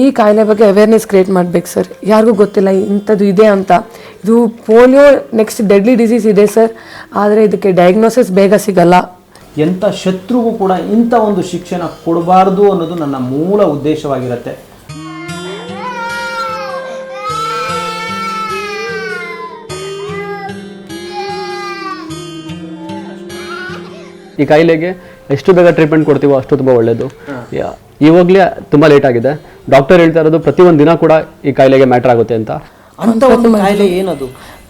ಈ ಕಾಯಿಲೆ ಬಗ್ಗೆ ಅವೇರ್ನೆಸ್ ಕ್ರಿಯೇಟ್ ಮಾಡ್ಬೇಕು ಸರ್ ಯಾರಿಗೂ ಗೊತ್ತಿಲ್ಲ ಇಂಥದ್ದು ಇದೆ ಅಂತ. ಇದು ಪೋಲಿಯೋ ನೆಕ್ಸ್ಟ್ ಡೆಡ್ಲಿ ಡಿಸೀಸ್ ಇದೆ ಸರ್ ಆದರೆ ಇದಕ್ಕೆ ಡಯಾಗ್ನೋಸಿಸ್ ಬೇಗ ಸಿಗಲ್ಲ. ಎಂಥ ಶತ್ರುಗೂ ಕೂಡ ಇಂಥ ಒಂದು ಶಿಕ್ಷಣ ಕೊಡಬಾರ್ದು ಅನ್ನೋದು ನನ್ನ ಮೂಲ ಉದ್ದೇಶವಾಗಿರುತ್ತೆ. ಈ ಕಾಯಿಲೆಗೆ ಎಷ್ಟು ಬೇಗ ಟ್ರೀಟ್ಮೆಂಟ್ ಕೊಡ್ತೀವೋ ಅಷ್ಟು ತುಂಬ ಒಳ್ಳೆಯದು ಇವಾಗಲೇ ತುಂಬ ಲೇಟ್ ಆಗಿದೆ. ಡಾಕ್ಟರ್ ಹೇಳ್ತಾ ಇರೋದು ಪ್ರತಿಯೊಂದು ದಿನ ಕೂಡ ಈ ಕಾಯಿಲೆಗೆ ಮ್ಯಾಟರ್ ಆಗುತ್ತೆ ಅಂತ. ಅಂತ ಒಂದು ಕಾಯಿಲೆ ಏನದು?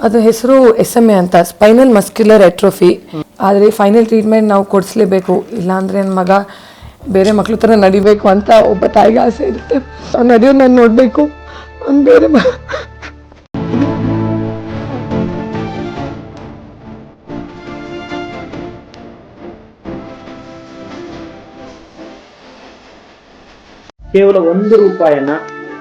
ಅದು ಹೆಸರು ಎಸ್ ಎಂ ಎ ಅಂತ ಸ್ಪೈನಲ್ ಮಸ್ಕ್ಯುಲರ್ ಎಟ್ರೋಫಿ ಆದರೆ ಫೈನಲ್ ಟ್ರೀಟ್ಮೆಂಟ್ ನಾವು ಕೊಡಿಸ್ಲೇಬೇಕು. ಇಲ್ಲಾಂದ್ರೆ ನನ್ನ ಮಗ ಬೇರೆ ಮಕ್ಳ ಥರ ನಡಿಬೇಕು ಅಂತ ಒಬ್ಬ ತಾಯಿಗೆ ಆಸೆ ಇರುತ್ತೆ. ಅವ್ನು ನಡೆಯೋದು ನಾನು ನೋಡಬೇಕು. ಅವ್ನು ಬೇರೆ ಕೇವಲ ಒಂದು ರೂಪಾಯಿಯನ್ನ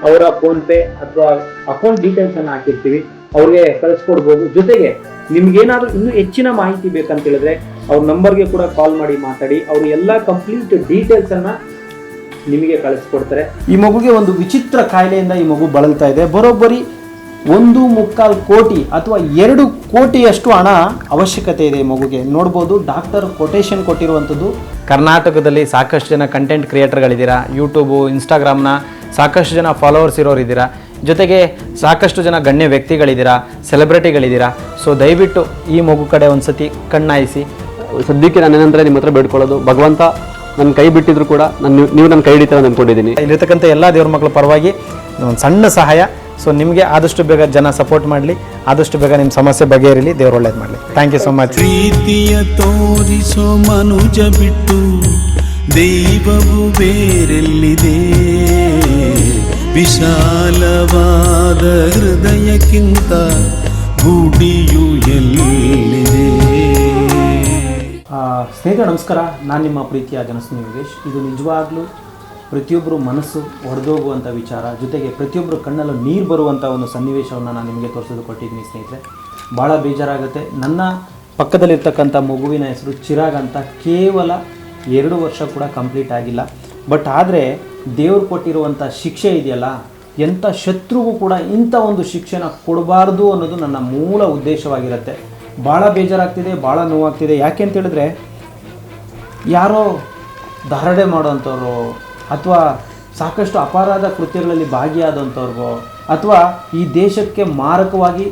ಅವರ ಫೋನ್ ಪೇ ಅಥವಾ ಅಕೌಂಟ್ ಡೀಟೇಲ್ಸ್ ಅನ್ನ ಹಾಕಿರ್ತೀವಿ. ಅವ್ರಿಗೆ ಕಳಿಸ್ಕೊಡ್ಬೋದು. ಜೊತೆಗೆ ನಿಮ್ಗೇನಾದ್ರೂ ಇನ್ನೂ ಹೆಚ್ಚಿನ ಮಾಹಿತಿ ಬೇಕಂತ ಹೇಳಿದ್ರೆ ಅವ್ರ ನಂಬರ್ಗೆ ಕೂಡ ಕಾಲ್ ಮಾಡಿ ಮಾತಾಡಿ, ಅವ್ರ ಎಲ್ಲ ಕಂಪ್ಲೀಟ್ ಡೀಟೇಲ್ಸ್ ಅನ್ನ ನಿಮಗೆ ಕಳಿಸ್ಕೊಡ್ತಾರೆ. ಈ ಮಗುಗೆ ಒಂದು ವಿಚಿತ್ರ ಕಾಯಿಲೆಯಿಂದ ಈ ಮಗು ಬಳಲ್ತಾ ಇದೆ. ಬರೋಬ್ಬರಿ ಒಂದು ಮುಕ್ಕಾಲು ಕೋಟಿ ಅಥವಾ ಎರಡು ಕೋಟಿಯಷ್ಟು ಹಣ ಅವಶ್ಯಕತೆ ಇದೆ ಮಗುಗೆ. ನೋಡ್ಬೋದು ಡಾಕ್ಟರ್ ಕೊಟೇಶನ್ ಕೊಟ್ಟಿರುವಂಥದ್ದು. ಕರ್ನಾಟಕದಲ್ಲಿ ಸಾಕಷ್ಟು ಜನ ಕಂಟೆಂಟ್ ಕ್ರಿಯೇಟರ್ಗಳಿದ್ದೀರಾ ಯೂಟ್ಯೂಬು ಇನ್ಸ್ಟಾಗ್ರಾಮ್ನ ಸಾಕಷ್ಟು ಜನ ಫಾಲೋವರ್ಸ್ ಇರೋರಿದ್ದೀರಾ? ಜೊತೆಗೆ ಸಾಕಷ್ಟು ಜನ ಗಣ್ಯ ವ್ಯಕ್ತಿಗಳಿದ್ದೀರಾ? ಸೆಲೆಬ್ರಿಟಿಗಳಿದ್ದೀರಾ ಸೊ ದಯವಿಟ್ಟು ಈ ಮಗು ಕಡೆ ಒಂದ್ಸತಿ ಕಣ್ಣಾಯಿಸಿ. ಸದ್ಯಕ್ಕೆ ನಾನು ಏನಂದ್ರೆ ನಿಮ್ಮ ಹತ್ರ ಬೇಡ್ಕೊಳ್ಳೋದು ಭಗವಂತ ನನ್ನ ಕೈ ಬಿಟ್ಟಿದ್ರು ಕೂಡ ನಾನು ನೀವು ನನ್ನ ಕೈ ಹಿಡಿತಾರೆ ಅಂದ್ಕೊಂಡಿದ್ದೀನಿ. ಇಲ್ಲಿರ್ತಕ್ಕಂಥ ಎಲ್ಲ ದೇವ್ರ ಮಕ್ಕಳ ಪರವಾಗಿ ಒಂದು ಸಣ್ಣ ಸಹಾಯ. ಸೊ ನಿಮಗೆ ಆದಷ್ಟು ಬೇಗ ಜನ ಸಪೋರ್ಟ್ ಮಾಡಲಿ ಆದಷ್ಟು ಬೇಗ ನಿಮ್ಮ ಸಮಸ್ಯೆ ಬಗೆಹರಿಲಿ ದೇವ್ರು ಒಳ್ಳೇದು ಮಾಡಲಿ. ಥ್ಯಾಂಕ್ ಯು ಸೊ ಮಚ್ ಪ್ರೀತಿಯ ತೋರಿಸೋ ಮನುಜ ಬಿಟ್ಟು ದೈವವು ಬೇರೆಲ್ಲಿದೆ? ವಿಶಾಲವಾದ ಹೃದಯಕ್ಕಿಂತ ಗುಡಿಯು ಎಲ್ಲಿದೆ? ಆ, ಸ್ನೇಹಿತರೆ ನಮಸ್ಕಾರ. ನಾನು ನಿಮ್ಮ ಪ್ರೀತಿಯ ಜನಸ್ನೇಹಿ ಯೋಗೇಶ್ ಇದು ನಿಜವಾಗ್ಲೂ ಪ್ರತಿಯೊಬ್ಬರು ಮನಸ್ಸು ಹೊಡೆದೋಗುವಂಥ ವಿಚಾರ, ಜೊತೆಗೆ ಪ್ರತಿಯೊಬ್ಬರು ಕಣ್ಣಲ್ಲೂ ನೀರು ಬರುವಂಥ ಒಂದು ಸನ್ನಿವೇಶವನ್ನು ನಾನು ನಿಮಗೆ ತೋರಿಸೋದು ಕೊಟ್ಟಿದ್ದೀನಿ ಸ್ನೇಹಿತರೆ. ಭಾಳ ಬೇಜಾರಾಗುತ್ತೆ. ನನ್ನ ಪಕ್ಕದಲ್ಲಿರ್ತಕ್ಕಂಥ ಮಗುವಿನ ಹೆಸರು ಚಿರಾಗ್ ಅಂತ ಕೇವಲ ಎರಡು ವರ್ಷ ಕೂಡ ಕಂಪ್ಲೀಟ್ ಆಗಿಲ್ಲ. ಬಟ್ ಆದರೆ ದೇವ್ರು ಕೊಟ್ಟಿರುವಂಥ ಶಿಕ್ಷೆ ಇದೆಯಲ್ಲ, ಎಂಥ ಶತ್ರುಗೂ ಕೂಡ ಇಂಥ ಒಂದು ಶಿಕ್ಷಣ ಕೊಡಬಾರ್ದು ಅನ್ನೋದು ನನ್ನ ಮೂಲ ಉದ್ದೇಶವಾಗಿರುತ್ತೆ. ಭಾಳ ಬೇಜಾರಾಗ್ತಿದೆ ಭಾಳ ನೋವಾಗ್ತಿದೆ. ಯಾಕೆ ಅಂತ ಹೇಳಿದ್ರೆ, ಯಾರೋ ಧಾರಣೆ ಮಾಡೋವಂಥವ್ರು ಅಥವಾ ಸಾಕಷ್ಟು ಅಪರಾಧ ಕೃತ್ಯಗಳಲ್ಲಿ ಭಾಗಿಯಾದಂಥವ್ರಿಗೋ, ಅಥವಾ ಈ ದೇಶಕ್ಕೆ ಮಾರಕವಾಗಿ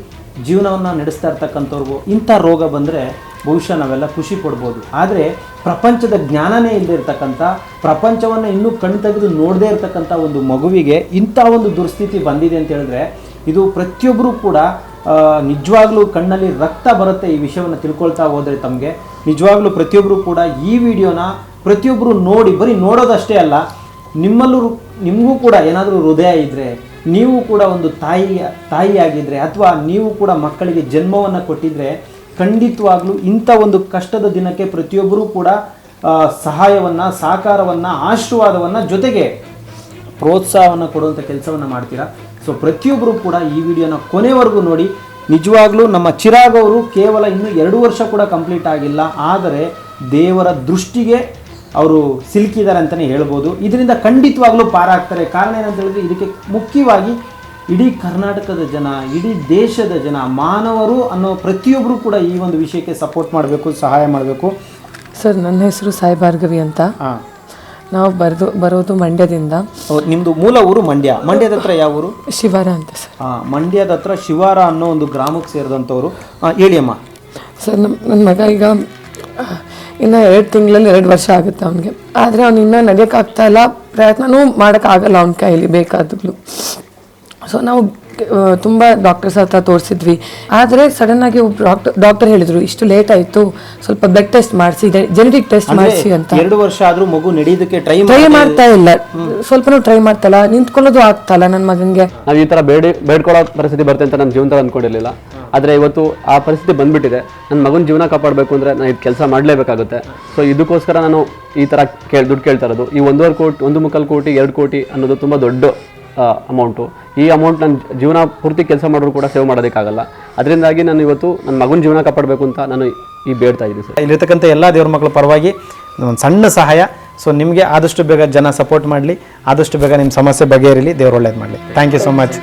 ಜೀವನವನ್ನು ನಡೆಸ್ತಾ ಇರ್ತಕ್ಕಂಥವ್ರಿಗೂ, ಇಂಥ ರೋಗ ಬಂದರೆ ಬಹುಶಃ ನಾವೆಲ್ಲ ಖುಷಿ ಪಡ್ಬೋದು ಆದರೆ ಪ್ರಪಂಚದ ಜ್ಞಾನನೇ ಇಲ್ಲದೆ ಇರ್ತಕ್ಕಂಥ, ಪ್ರಪಂಚವನ್ನು ಇನ್ನೂ ಕಣ್ ತೆಗೆದು ನೋಡದೇ ಇರತಕ್ಕಂಥ ಒಂದು ಮಗುವಿಗೆ ಇಂಥ ಒಂದು ದುರ್ಸ್ಥಿತಿ ಬಂದಿದೆ ಅಂತ ಹೇಳಿದ್ರೆ, ಇದು ಪ್ರತಿಯೊಬ್ಬರೂ ಕೂಡ ನಿಜವಾಗ್ಲೂ ಕಣ್ಣಲ್ಲಿ ರಕ್ತ ಬರುತ್ತೆ ಈ ವಿಷಯವನ್ನು ತಿಳ್ಕೊಳ್ತಾ ಹೋದರೆ ತಮಗೆ. ನಿಜವಾಗ್ಲೂ ಪ್ರತಿಯೊಬ್ಬರು ಕೂಡ ಈ ವಿಡಿಯೋನ ಪ್ರತಿಯೊಬ್ಬರು ನೋಡಿ, ಬರೀ ನೋಡೋದಷ್ಟೇ ಅಲ್ಲ ನಿಮ್ಮಲ್ಲೂ ನಿಮಗೂ ಕೂಡ ಏನಾದರೂ ಹೃದಯ ಇದ್ದರೆ ನೀವು ಕೂಡ ಒಂದು ತಾಯಿ ತಾಯಿಯಾಗಿದ್ದರೆ ಅಥವಾ ನೀವು ಕೂಡ ಮಕ್ಕಳಿಗೆ ಜನ್ಮವನ್ನು ಕೊಟ್ಟಿದ್ದರೆ ಖಂಡಿತವಾಗ್ಲೂ ಇಂಥ ಒಂದು ಕಷ್ಟದ ದಿನಕ್ಕೆ ಪ್ರತಿಯೊಬ್ಬರೂ ಕೂಡ ಸಹಾಯವನ್ನು, ಸಹಕಾರವನ್ನು, ಆಶೀರ್ವಾದವನ್ನು ಜೊತೆಗೆ ಪ್ರೋತ್ಸಾಹವನ್ನು ಕೊಡುವಂಥ ಕೆಲಸವನ್ನು ಮಾಡ್ತೀರಾ? ಸೊ ಪ್ರತಿಯೊಬ್ಬರೂ ಕೂಡ ಈ ವಿಡಿಯೋನ ಕೊನೆವರೆಗೂ ನೋಡಿ. ನಿಜವಾಗ್ಲೂ ನಮ್ಮ ಚಿರಾಗ್ ಅವರು ಕೇವಲ ಇನ್ನೂ ಎರಡು ವರ್ಷ ಕೂಡ ಕಂಪ್ಲೀಟ್ ಆಗಿಲ್ಲ. ಆದರೆ ದೇವರ ದೃಷ್ಟಿಗೆ ಅವರು ಸಿಲುಕಿದ್ದಾರೆ ಅಂತಲೇ ಹೇಳ್ಬೋದು. ಇದರಿಂದ ಖಂಡಿತವಾಗ್ಲೂ ಪಾರಾಗ್ತಾರೆ. ಕಾರಣ ಏನಂತ ಹೇಳಿದ್ರೆ ಇದಕ್ಕೆ ಮುಖ್ಯವಾಗಿ ಇಡೀ ಕರ್ನಾಟಕದ ಜನ ಇಡೀ ದೇಶದ ಜನ ಮಾನವರು ಅನ್ನೋ ಪ್ರತಿಯೊಬ್ಬರು ಕೂಡ ಈ ಒಂದು ವಿಷಯಕ್ಕೆ ಸಪೋರ್ಟ್ ಮಾಡಬೇಕು ಸಹಾಯ ಮಾಡಬೇಕು. ಸರ್ ನನ್ನ ಹೆಸರು ಸಾಯಿ ಭಾರ್ಗವಿ ಅಂತ. ಹಾಂ. ನಾವು ಬರೆದು ಬರೋದು ಮಂಡ್ಯದಿಂದ. ನಿಮ್ಮದು ಮೂಲ ಊರು ಮಂಡ್ಯ. ಮಂಡ್ಯದ ಹತ್ರ ಯಾವ ಊರು? ಶಿವಾರ ಅಂತ ಸರ್. ಹಾಂ ಮಂಡ್ಯದ ಹತ್ರ ಶಿವಾರ ಅನ್ನೋ ಒಂದು ಗ್ರಾಮಕ್ಕೆ ಸೇರಿದಂಥವ್ರು. ಹೇಳಿ ಅಮ್ಮ. ಸರ್ ನಮ್ಮ ನನ್ನ ಮಗ ಈಗ ಇನ್ನು ಎರಡು ತಿಂಗಳಲ್ಲಿ ಎರಡು ವರ್ಷ ಆಗುತ್ತೆ ಅವನಿಗೆ. ಆದರೆ ಅವ್ನು ಇನ್ನೂ ನಡೆಯೋಕ್ಕಾಗ್ತಾ ಇಲ್ಲ. ಪ್ರಯತ್ನವೂ ಮಾಡೋಕ್ಕಾಗಲ್ಲ ಅವ್ನ ಕೈಲಿ ಬೇಕಾದಾಗಲೂ ಸೊ ನಾವು ತುಂಬ ಡಾಕ್ಟರ್ಸ್ ಹತ್ರ ತೋರಿಸಿದ್ವಿ. ಆದರೆ ಸಡನ್ನಾಗಿ ಒಬ್ಬ ಡಾಕ್ಟರ್ ಡಾಕ್ಟರ್ ಹೇಳಿದರು ಇಷ್ಟು ಲೇಟ್ ಆಯಿತು. ಸ್ವಲ್ಪ ಬ್ಲಡ್ ಟೆಸ್ಟ್ ಮಾಡಿಸಿ ಜೆನೆಟಿಕ್ ಟೆಸ್ಟ್ ಮಾಡಿಸಿ ಅಂತ. ಎರಡು ವರ್ಷ ಆದ್ರೂ ಮಗು ನಡೆಯೋದಕ್ಕೆ ಟ್ರೈ ಟ್ರೈ ಮಾಡ್ತಾ ಇಲ್ಲ. ಸ್ವಲ್ಪನೂ ಟ್ರೈ ಮಾಡ್ತಾ ಇಲ್ಲ ನಿಂತ್ಕೊಳ್ಳೋದು ಆಗ್ತಾ ನನ್ನ ಮಗನಿಗೆ. ನಾವು ಈ ಥರ ಬೇಡಿ ಬೇಡ್ಕೊಳ್ಳೋ ಪರಿಸ್ಥಿತಿ ಬರುತ್ತೆ ಅಂತ ನನ್ನ ಜೀವನದಲ್ಲಿ ಅಂದ್ಕೊಂಡಿರಲಿಲ್ಲ. ಆದರೆ ಇವತ್ತು ಆ ಪರಿಸ್ಥಿತಿ ಬಂದ್ಬಿಟ್ಟಿದೆ. ನನ್ನ ಮಗನ ಜೀವನ ಕಾಪಾಡಬೇಕು ಅಂದರೆ ನಾನು ಇದು ಕೆಲಸ ಮಾಡಲೇಬೇಕಾಗುತ್ತೆ. ಸೊ ಇದಕ್ಕೋಸ್ಕರ ನಾನು ಈ ಥರ ಕೇಳಿ, ದುಡ್ಡು ಕೇಳ್ತಾ ಇರೋದು. ಈ ಒಂದೂವರೆ ಕೋಟಿ, ಒಂದು ಮುಕ್ಕಾಲು ಕೋಟಿ, ಎರಡು ಕೋಟಿ ಅನ್ನೋದು ತುಂಬ ದೊಡ್ಡ ಅಮೌಂಟು ಈ ಅಮೌಂಟ್ ನನ್ನ ಜೀವನ ಪೂರ್ತಿ ಕೆಲಸ ಮಾಡೋರು ಕೂಡ ಸೇವ್ ಮಾಡೋದಕ್ಕಾಗಲ್ಲ. ಅದರಿಂದಾಗಿ ನಾನು ಇವತ್ತು ನನ್ನ ಮಗನ ಜೀವನ ಕಾಪಾಡಬೇಕು ಅಂತ ನಾನು ಈ ಬೇಡ್ತಾ ಇದ್ದೀನಿ ಸರ್. ಇಲ್ಲಿರ್ತಕ್ಕಂಥ ಎಲ್ಲ ದೇವ್ರ ಮಕ್ಕಳ ಪರವಾಗಿ ಒಂದು ಸಣ್ಣ ಸಹಾಯ. ಸೊ ನಿಮಗೆ ಆದಷ್ಟು ಬೇಗ ಜನ ಸಪೋರ್ಟ್ ಮಾಡಲಿ. ಆದಷ್ಟು ಬೇಗ ನಿಮ್ಮ ಸಮಸ್ಯೆ ಬಗೆಹರಿಲಿ. ದೇವ್ರು ಒಳ್ಳೇದು ಮಾಡಲಿ. Thank you so much